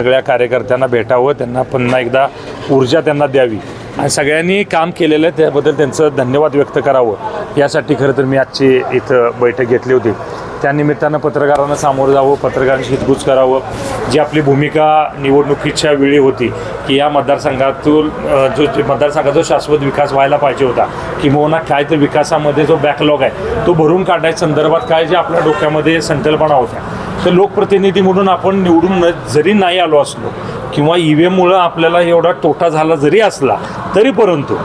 सगळ्या कार्यकर्त्यांना भेटावं त्यांना पुन्हा एकदा ऊर्जा त्यांना द्यावी. आणि सगळ्यांनी काम केलेलं आहे त्याबद्दल त्यांचं धन्यवाद व्यक्त करावं. यासाठी खरं तर मी आजची इथं बैठक घेतली होती. त्यानिमित्तानं पत्रकारांना सामोरं जावं पत्रकारांशी हितगुज करावं. जी आपली भूमिका निवडणुकीच्या वेळी होती की या मतदारसंघातून जो मतदारसंघाचा जो शाश्वत विकास व्हायला पाहिजे होता किंवा काय तर विकासामध्ये जो बॅकलॉग आहे तो भरून काढण्याच्या संदर्भात काय जे आपल्या डोक्यामध्ये संकल्पना होत्या तर लोकप्रतिनिधी म्हणून आपण निवडून न- जरी नाही आलो असलो किंवा ई व्ही एममुळं आपल्याला एवढा तोटा झाला जरी असला तरी परंतु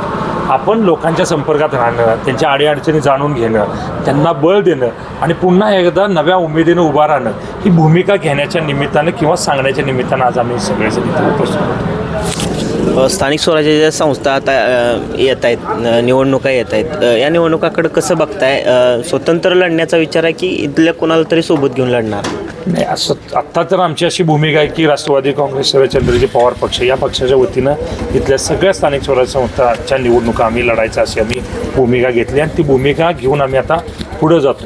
आपण लोकांच्या संपर्कात राहणं त्यांच्या अडीअडचणी जाणून घेणं त्यांना बळ देणं आणि पुन्हा एकदा नव्या उमेदीनं उभा राहणं ही भूमिका घेण्याच्या निमित्तानं किंवा सांगण्याच्या निमित्तानं आज आम्ही सगळेजण उपस्थित होतो स्थानिक स्थानिक स्वराज्याच्या संस्था आता येत आहेत निवडणुका येत आहेत या निवडणुकाकडे कसं बघताय? स्वतंत्र लढण्याचा विचार आहे की इथल्या कोणाला तरी सोबत घेऊन लढणार? नाही असं आत्ता तर आमची अशी भूमिका आहे की राष्ट्रवादी काँग्रेस शरदचंद्रजी पवार पक्ष या पक्षाच्या वतीनं इथल्या सगळ्या स्थानिक स्वराज्य संस्थाच्या निवडणुका आम्ही लढायचं अशी आम्ही भूमिका घेतली आणि ती भूमिका घेऊन आम्ही आता पुढं जातो.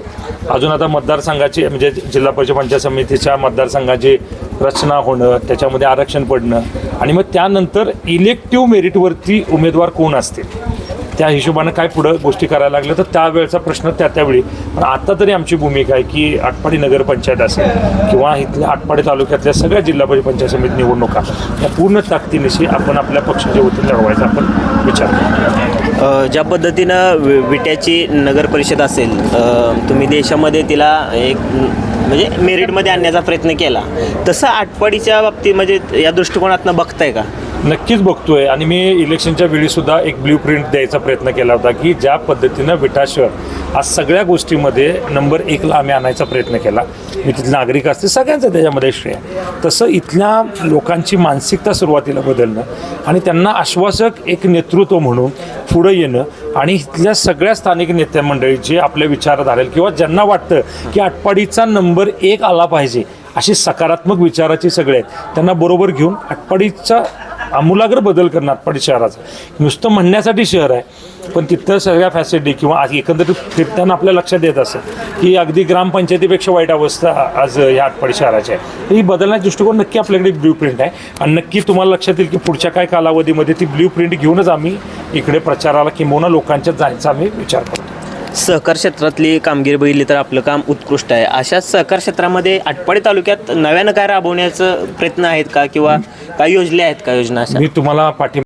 अजून आता मतदारसंघाची म्हणजे जिल्हा परिषद पंचायत समितीच्या मतदारसंघाची रचना होणं त्याच्यामध्ये आरक्षण पडणं आणि मग त्यानंतर इलेक्टिव्ह मेरिटवरती उमेदवार कोण असतील? त्या हिशोबानं काय पुढं गोष्टी करायला लागल्या तर त्यावेळचा प्रश्न त्या त्यावेळी. पण आता तरी आमची भूमिका आहे की आटपाडी नगरपंचायत असेल किंवा इथल्या आटपाडी तालुक्यातल्या सगळ्या जिल्हा परिषद पंचायत समिती निवडणुका या पूर्ण ताकदीनिशी आपण आपल्या पक्षाच्या वतीने लढवायचा आपण विचार करतो. ज्या पद्धतीनं वि- विट्याची नगर परिषद असेल तुम्ही देशामध्ये तिला एक म्हणजे मेरिटमध्ये आणण्याचा प्रयत्न केला. तसं आटपाडीच्या बाबतीत म्हणजे या दृष्टिकोनातनं बघताय का? नक्कीच बघतोय. आणि मी इलेक्शनच्या वेळी सुद्धा एक ब्ल्यू प्रिंट द्यायचा प्रयत्न केला होता की ज्या पद्धतीनं विटा शहर आज सगळ्या गोष्टीमध्ये नंबर एकला आम्ही आणायचा प्रयत्न केला. मी तिथले नागरिक असते सगळ्यांचं त्याच्यामध्ये श्रेय. तसं इथल्या लोकांची मानसिकता सुरुवातीला बदलणं आणि त्यांना आश्वासक एक नेतृत्व म्हणून पुढं येणं आणि इथल्या सगळ्या स्थानिक नेत्या मंडळीचे आपल्या विचारात किंवा ज्यांना वाटतं की आटपाडीचा नंबर एक आला पाहिजे अशी सकारात्मक विचाराची सगळे आहेत. त्यांना बरोबर घेऊन आटपाडीचा आमूलाग्र बदल करणार आटपाडी शहराचा नुसतं म्हणण्यासाठी शहर आहे पण तिथं सगळ्या फॅसिलिटी किंवा आज एकंदरीत फिरताना आपल्या लक्षात येत असं की अगदी ग्रामपंचायतीपेक्षा वाईट अवस्था आज या आटपाडी शहराची आहे. तर ही बदलण्याचा दृष्टिकोन नक्की आपल्याकडे ब्ल्यू प्रिंट आहे. आणि नक्की तुम्हाला लक्षात येईल की पुढच्या काय कालावधीमध्ये ती ब्ल्यू प्रिंट घेऊनच आम्ही इकडे प्रचाराला किंबवणं लोकांच्या जायचा आम्ही विचार करतो. सहकार क्षेत्रातली कामगिरी बघितली तर आपलं काम उत्कृष्ट आहे. अशा सहकार क्षेत्रामध्ये आटपाडी तालुक्यात नव्यानं काय राबवण्याचं प्रयत्न आहेत का? किंवा काही योजले आहेत का योजना अशा? मी तुम्हाला पाठी